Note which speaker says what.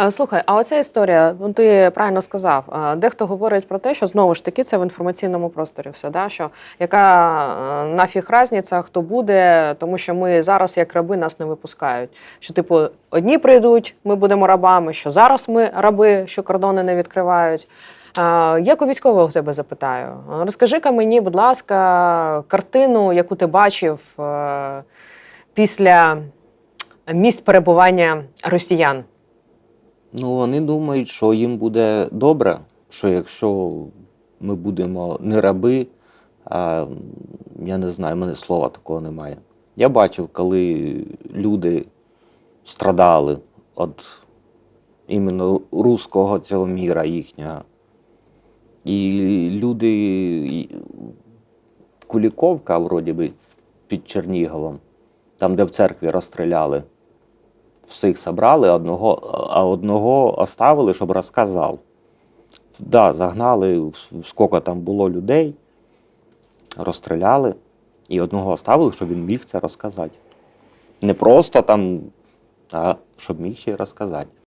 Speaker 1: Е, Слухай, а оця історія, ну ти правильно сказав. е, Дехто говорить про те, що знову ж таки це в інформаційному просторі все, да? що яка е, нафіг разниця, хто буде, тому що ми зараз, як раби, нас не випускають. Що, типу, одні прийдуть, ми будемо рабами, що зараз ми раби, що кордони не відкривають. Як у військового тебе запитаю, Е, розкажи-ка мені, будь ласка, картину, яку ти бачив після місць перебування росіян.
Speaker 2: Ну, вони думають, що їм буде добре, що якщо ми будемо не раби, а, я не знаю, в мене слова такого немає. Я бачив, коли люди страдали від іменно руського цього міра їхнього. І люди, Куліковка, вроді би, під Черніговом, там, де в церкві розстріляли всіх собрали, одного, а одного оставили, щоб розказав. Да, загнали, скільки там було людей, розстріляли, і одного оставили, щоб він міг це розказати. Не просто там, а щоб міг ще й розказати.